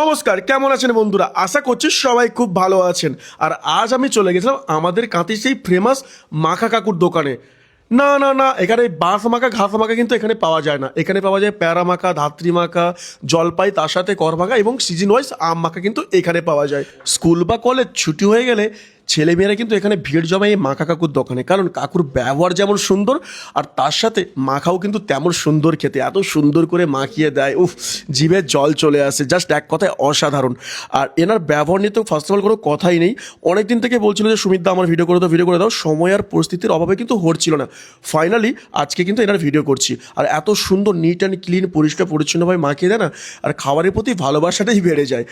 নমস্কার, কেমন আছেন বন্ধুরা? আশা করছি সবাই খুব ভালো আছেন। আর আজ আমি চলে গেছিলাম আমাদের কাঁথি সেই ফেমাস মাখা কাকুর দোকানে। না না না, এখানে বাঁশ মাখা, ঘাস মাখা কিন্তু এখানে পাওয়া যায় না। এখানে পাওয়া যায় প্যারা মাখা, ধাত্রী মাখা, জলপাই, তার সাথে কর মাখা এবং সিজন ওয়াইজ আম মাখা কিন্তু এখানে পাওয়া যায়। স্কুল বা কলেজ ছুটি হয়ে গেলে ছেলেমেয়েরা কিন্তু এখানে ভিড় জমায় মাখা কাকুর দোকানে। কারণ কাকুর ব্যবহার যেমন সুন্দর, আর তার সাথে মাখাও কিন্তু তেমন সুন্দর খেতে। এত সুন্দর করে মাখিয়ে দেয়, উফ, জিভে জল চলে আসে। জাস্ট এক কথায় অসাধারণ। আর এনার ব্যবহার নিয়ে তো ফার্স্ট অফ অল কোনো কথাই নেই। অনেক দিন থেকে বলছিল যে, সুমিত আমার ভিডিও করে দাও ভিডিও করে দাও। সময় আর পরিস্থিতির অভাবে কিন্তু হচ্ছিল না। ফাইনালি আজকে কিন্তু এনার ভিডিও করছি। আর এত সুন্দর নিট অ্যান্ড ক্লিন পরিষ্কার পরিচ্ছন্নভাবে মাখিয়ে দেয় না, আর খাবারের প্রতি ভালোবাসাটাই বেড়ে যায়।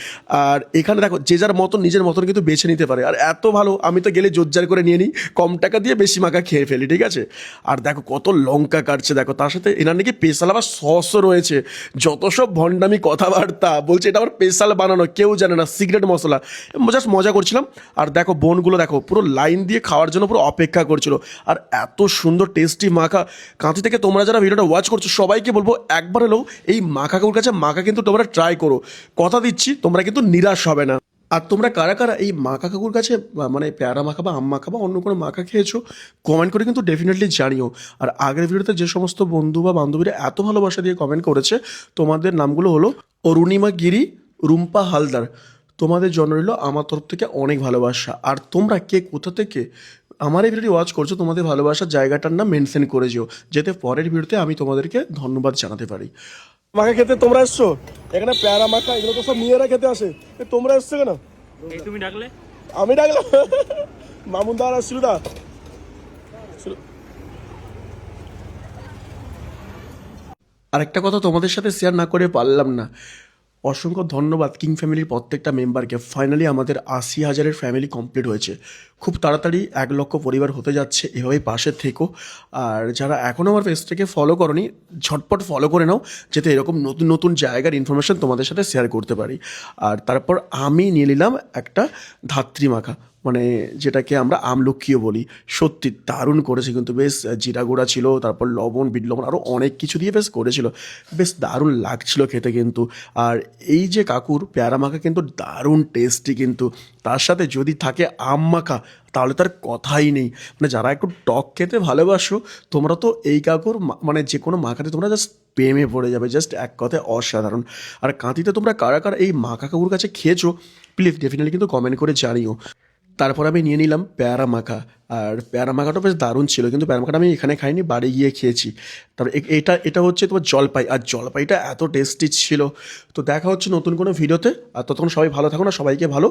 আর এখানে দেখো, যে যার মতন, নিজের মতন কিন্তু বেছে নিতে পারে। আর এত ভালো আমি তো গেলে জোরজার করে নিয়ে নিই, কম টাকা দিয়ে বেশি মাখা খেয়ে ফেলি, ঠিক আছে? আর দেখো কত লঙ্কা কাটছে, দেখো, তার সাথে এনার নাকি স্পেশাল আবার সসও রয়েছে। যত সব ভণ্ডামি কথাবার্তা, বলছে এটা আবার স্পেশাল বানানো, কেউ জানে না, সিগারেট মশলা। জাস্ট মজা করছিলাম। আর দেখো, বোনগুলো দেখো, পুরো লাইন দিয়ে খাওয়ার জন্য পুরো অপেক্ষা করছিল। আর এত সুন্দর টেস্টি মাখা। কাঁথি থেকে তোমরা যারা ভিডিওটা ওয়াচ করছ, সবাইকে বলব, একবার হলেও এই মাখাকুর কাছে মাখা কিন্তু তোমরা ট্রাই করো। কথা দিচ্ছি, তোমরা কিন্তু নিরাশ হবে না। আর তোমরা কারা কারা এই মাখা কাকুর কাছে মানে প্যারা মাখা বা আম মাখা বা অন্য কোনো মাখা খেয়েছো কমেন্ট করে কিন্তু ডেফিনেটলি জানিও। আর আগের ভিডিওতে যে সমস্ত বন্ধু বা বান্ধবীরা এত ভালোবাসা দিয়ে কমেন্ট করেছে, তোমাদের নামগুলো হলো অরুণিমা গিরি, রুম্পা হালদার। তোমাদের জন্য রইল আমার তরফ থেকে অনেক ভালোবাসা। আর তোমরা কে, কোথা থেকে আমার এই ভিডিওটি ওয়াচ করছ, তোমাদের ভালোবাসার জায়গাটার নাম মেনশন করে যেও, যাতে পরের ভিডিওতে আমি তোমাদেরকে ধন্যবাদ জানাতে পারি। মাখা খেতে তোমরা এসছো এখানে প্যারা মাখা এগুলো তো সব মেয়েরা খেতে আসে। তোমরা এসছো কেন? এই তুমি ডাকলে? আমি ডাকলাম। মামুন দা আর শিলুদা আরেকটা কথা তোমাদের সাথে শেয়ার না করে পারলাম না। অসংখ্য ধন্যবাদ কিং ফ্যামিলির প্রত্যেকটা মেম্বারকে। ফাইনালি আমাদের আশি হাজারের ফ্যামিলি কমপ্লিট হয়েছে। খুব তাড়াতাড়ি এক লক্ষ পরিবার হতে যাচ্ছে, এভাবেই পাশে থেকো। আর যারা এখনও আমার পেজটাকে ফলো করনি, ঝটপট ফলো করে নাও, যাতে এরকম নতুন নতুন জায়গার ইনফরমেশান তোমাদের সাথে শেয়ার করতে পারি। আর তারপর আমি নিয়ে নিলাম একটা ধাত্রী মাখা। মানে যেটাকে আমরা আমলক্ষীও বলি। সত্যি দারুণ করেছে কিন্তু বেশ জিরা গুঁড়া ছিল, তারপর লবণ, বিট লবণ আরও অনেক কিছু দিয়ে বেশ করেছিল। বেশ দারুণ লাগছিল খেতে কিন্তু। আর এই যে কাকুর পেয়ারা মাখা কিন্তু দারুণ টেস্টি কিন্তু। তার সাথে যদি থাকে আম মাখা, তাহলে তার কথাই নেই। মানে যারা একটু টক খেতে ভালোবাসো, তোমরা তো এই কাকুর মানে যে কোনো মাখাতে তোমরা জাস্ট প্রেমে পড়ে যাবে জাস্ট এক কথায় অসাধারণ। আর কাঁতিতে তোমরা কারা কারা এই মাখা কাকুর কাছে খেয়েছো প্লিজ ডেফিনেটলি কিন্তু কমেন্ট করে জানিও। তারপর আমি নিয়ে নিলাম প্যারা মাখা। আর প্যারা মাখাটা বেশ দারুণ ছিল, কিন্তু প্যারা মাখাটা আমি এখানে খাইনি, বাড়ি গিয়ে খেয়েছি। তারপর এটা এটা হচ্ছে তোমার জলপাই। আর জলপাইটা এত টেস্টি ছিল। তো দেখা হচ্ছে নতুন কোনো ভিডিওতে। আর ততক্ষণ সবাই ভালো থাকুন আর সবাইকে ভালো।